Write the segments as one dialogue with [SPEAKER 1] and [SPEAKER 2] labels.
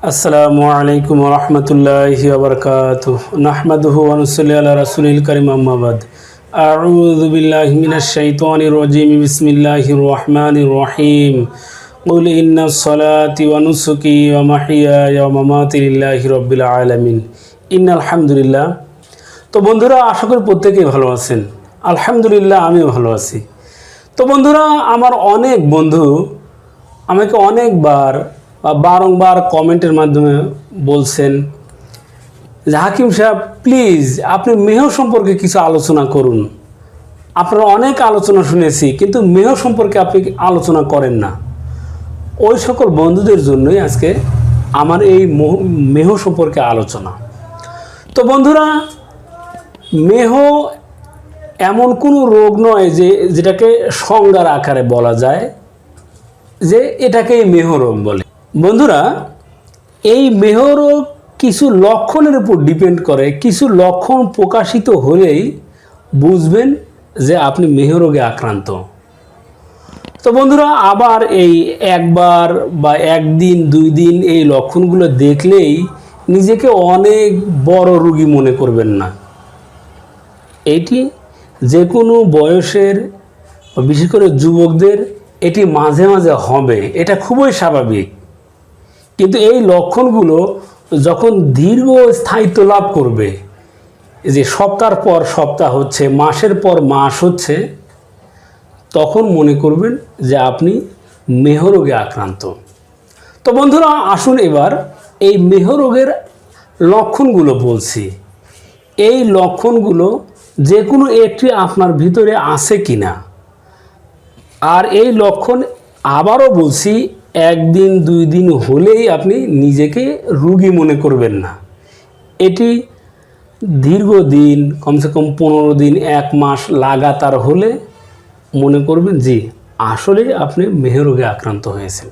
[SPEAKER 1] আসসালামু আলাইকুম রহমতুল্লাহি ওবরকাত নাহমাদুহু ওয়ানুসল্লি আলা রাসুলিল করিম আম্মাবাদ আউযু বিল্লাহি মিনাশ শাইতানির রাজিম বিসমিল্লাহির রহমানির রহিম قل إن الصلاة ونسكي ومحياي ومماتي لله رب العالمين إن الحمد لله তো বন্ধুরা আশা করি প্রত্যেকেই ভালো আছেন আলহামদুলিল্লাহ আমিও ভালো আছি তো বন্ধুরা আমার অনেক বন্ধু আমাকে অনেকবার বা বারংবার কমেন্টের মাধ্যমে বলছেন যে, হাকিম সাহেব প্লিজ আপনি মেহ সম্পর্কে কিছু আলোচনা করুন। আপনারা অনেক আলোচনা শুনেছি, কিন্তু মেহ সম্পর্কে আপনি আলোচনা করেন না। ওই সকল বন্ধুদের জন্যই আজকে আমার এই মেহ সম্পর্কে আলোচনা। তো বন্ধুরা, মেহ এমন কোনো রোগ নয় যে, যেটাকে সংজ্ঞার আকারে বলা যায় যে, এটাকেই মেহ রোগ বলে। বন্ধুরা, এই মেহ রোগ কিছু লক্ষণের উপর ডিপেন্ড করে। কিছু লক্ষণ প্রকাশিত হলেই বুঝবেন যে আপনি মেহরোগে আক্রান্ত। তো বন্ধুরা, আবার এই একবার বা একদিন, দুই দিন এই লক্ষণগুলো দেখলেই নিজেকে অনেক বড় রোগী মনে করবেন না। এটি যে কোনো বয়সের বিশেষ করে যুবকদের এটি মাঝে মাঝে হবে। এটা খুবই স্বাভাবিক। কিন্তু এই লক্ষণগুলো যখন দীর্ঘ স্থায়িত্ব লাভ করবে যে সপ্তাহ পর সপ্তাহ হচ্ছে, মাসের পর মাস হচ্ছে, তখন মনে করবেন যে আপনি মেহরোগে আক্রান্ত। তো বন্ধুরা, আসুন এবার এই মেহরোগের লক্ষণগুলো বলছি। এই লক্ষণগুলো যে কোনো একটি আপনার ভিতরে আছে কি না আর এই লক্ষণ আবারও বলছি একদিন, দুই দিন হলেই আপনি নিজেকে রুগী মনে করবেন না। এটি দীর্ঘদিন, কমসে কম পনেরো দিন, এক মাস লাগাতার হলে মনে করবেন, জি আসলে আপনি মেহরোগে আক্রান্ত হয়েছেন।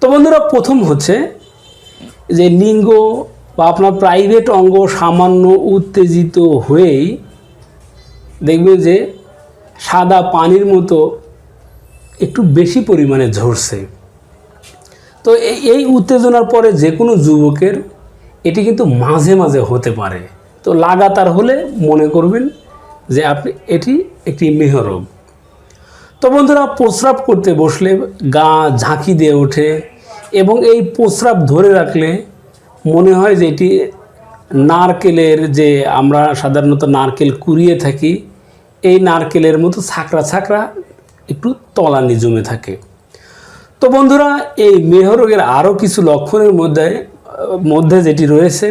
[SPEAKER 1] তো বন্ধুরা, প্রথম হচ্ছে যে লিঙ্গ বা আপনার প্রাইভেট অঙ্গ সামান্য উত্তেজিত হয়েই দেখবেন যে সাদা পানির মতো একটু বেশি পরিমাণে ঝরছে। তো এই উত্তেজনার পরে যে কোনো যুবকের এটি কিন্তু মাঝে মাঝে হতে পারে। তো লাগাতার হলে মনে করবেন যে আপনি, এটি একটি মেহরব। তো বন্ধুরা, প্রস্রাব করতে বসলে গা ঝাঁকি দিয়ে ওঠে এবং এই প্রস্রাব ধরে রাখলে মনে হয় যে এটি নারকেলের যে আমরা সাধারণত নারকেল কুড়িয়ে থাকি, এই নারকেলের মতো ছাকরা ছাকরা একটু তলানি জমে থাকে। তো বন্ধুরা, এই মেহরোগের আরও কিছু লক্ষণের মধ্যে মধ্যে যেটি রয়েছে,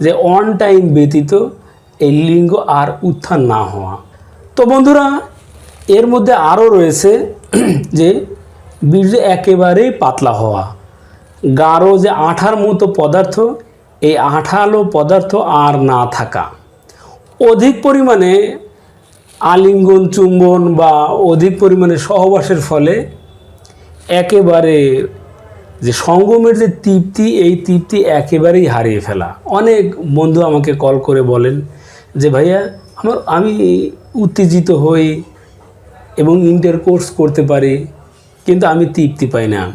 [SPEAKER 1] যে অন টাইম ব্যতীত এই লিঙ্গ আর উত্থান না হওয়া। তো বন্ধুরা, এর মধ্যে আরও রয়েছে যে বীর্য একেবারেই পাতলা হওয়া। গাঢ় যে আঠার মতো পদার্থ, এই আঠালো পদার্থ আর না থাকা। অধিক পরিমাণে আলিঙ্গন, চুম্বন বা অধিক পরিমাণে সহবাসের ফলে একেবারে যে সঙ্গমের যে তৃপ্তি, এই তৃপ্তি একেবারেই হারিয়ে ফেলা। অনেক বন্ধু আমাকে কল করে বলেন যে, ভাইয়া, আমার, আমি উত্তেজিত হই এবং ইন্টারকোর্স করতে পারি, কিন্তু আমি তৃপ্তি পাই না।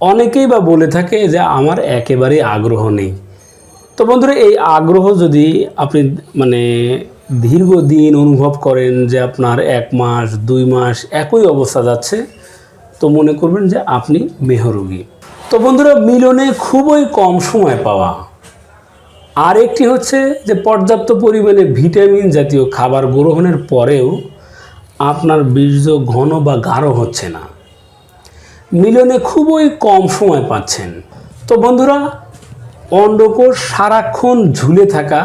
[SPEAKER 1] অনেকেই বা বলে থাকে যে, আমার একেবারেই আগ্রহ নেই। তো বন্ধুরা, এই আগ্রহ যদি আপনি মানে দীর্ঘদিন অনুভব করেন যে, আপনার এক মাস, দুই মাস একই অবস্থা যাচ্ছে তো মনে করবেন যে আপনি মেহরোগী তো বন্ধুরা, মিলনে খুবই কম সময় পাওয়া। আর একটি হচ্ছে যে পর্যাপ্ত পরিমাণে ভিটামিন জাতীয় খাবার গ্রহণের পরেও আপনার বীর্য ঘন বা গাঢ় হচ্ছে না। মিলনে খুবই কম সময় পাচ্ছেন। তো বন্ধুরা, অন্ডকোষ সারাক্ষণ ঝুলে থাকা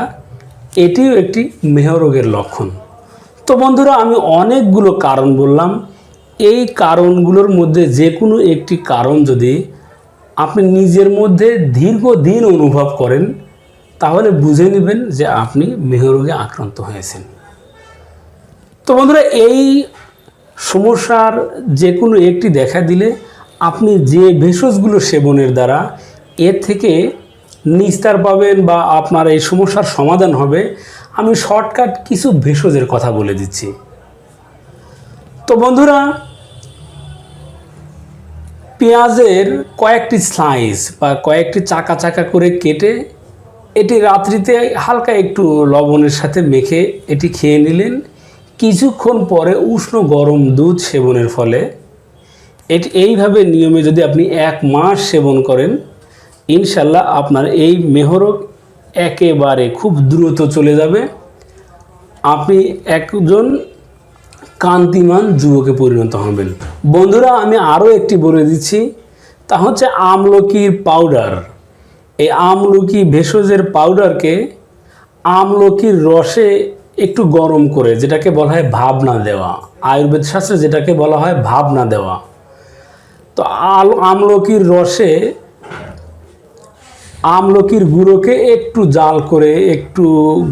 [SPEAKER 1] এটিও একটি মেহরোগের লক্ষণ। তো বন্ধুরা, আমি অনেকগুলো কারণ বললাম। এই কারণগুলোর মধ্যে যে কোনো একটি কারণ যদি আপনি নিজের মধ্যে দীর্ঘদিন অনুভব করেন, তাহলে বুঝে নেবেন যে আপনি মেহরোগে আক্রান্ত হয়েছেন। তো বন্ধুরা, এই সমস্যার যে কোনো একটি দেখা দিলে আপনি যে ভেষজগুলো সেবনের দ্বারা এর থেকে নিস্তার পাবেন বা আপনার এই সমস্যার সমাধান হবে, আমি শর্টকাট কিছু ভেষজের কথা বলে দিচ্ছি। তো বন্ধুরা পেঁয়াজের কয়েকটি স্লাইস বা কয়েকটি চাকা চাকা করে কেটে এটি রাত্রিতে হালকা একটু লবণের সাথে মেখে এটি খেয়ে নিলেন। কিছুক্ষণ পরে উষ্ণ গরম দুধ সেবনের ফলে। এটি এইভাবে নিয়মে যদি আপনি এক মাস সেবন করেন ইনশাল্লাহ আপনার এই মেহরক একেবারে খুব দ্রুত চলে যাবে। আপনি একজন কান্তিমান যুবকে পরিণত হবেন। বন্ধুরা, আমি আরও একটি বলে দিচ্ছি। তা হচ্ছে আমলকির পাউডার এই আমলকি ভেষজের পাউডারকে আমলকির রসে একটু গরম করে, যেটাকে বলা হয় ভাবনা দেওয়া। আয়ুর্বেদ শাস্ত্রে যেটাকে বলা হয় ভাবনা দেওয়া। তো আল আমলকির রসে আমলকির গুঁড়োকে একটু জাল করে একটু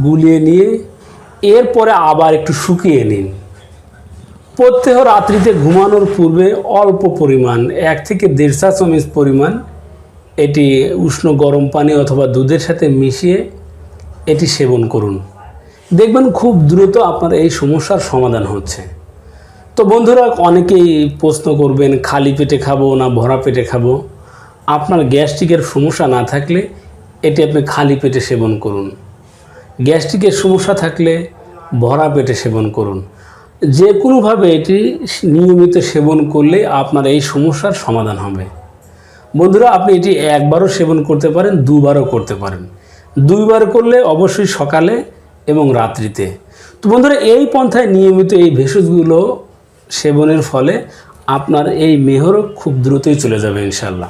[SPEAKER 1] গুলিয়ে নিয়ে, এরপরে আবার একটু শুকিয়ে নিন। প্রত্যেক রাত্রিতে ঘুমানোর পূর্বে অল্প পরিমাণ, এক থেকে দেড়শা চামচ পরিমাণ এটি উষ্ণ গরম পানি অথবা দুধের সাথে মিশিয়ে এটি সেবন করুন। দেখবেন খুব দ্রুত আপনার এই সমস্যার সমাধান হচ্ছে। তো বন্ধুরা, অনেকেই প্রশ্ন করবেন, খালি পেটে খাব না ভরা পেটে খাব? আপনার গ্যাস্ট্রিকের সমস্যা না থাকলে এটি আপনি খালি পেটে সেবন করুন। গ্যাস্ট্রিকের সমস্যা থাকলে ভরা পেটে সেবন করুন। যে কোনোভাবে এটি নিয়মিত সেবন করলে আপনার এই সমস্যার সমাধান হবে। বন্ধুরা, আপনি এটি একবারও সেবন করতে পারেন, দুবারও করতে পারেন। দুইবার করলে অবশ্যই সকালে এবং রাত্রিতে। তো বন্ধুরা, এই পন্থায় নিয়মিত এই ভেষজগুলো সেবনের ফলে আপনার এই মেহরও খুব দ্রুতই চলে যাবে ইনশাল্লাহ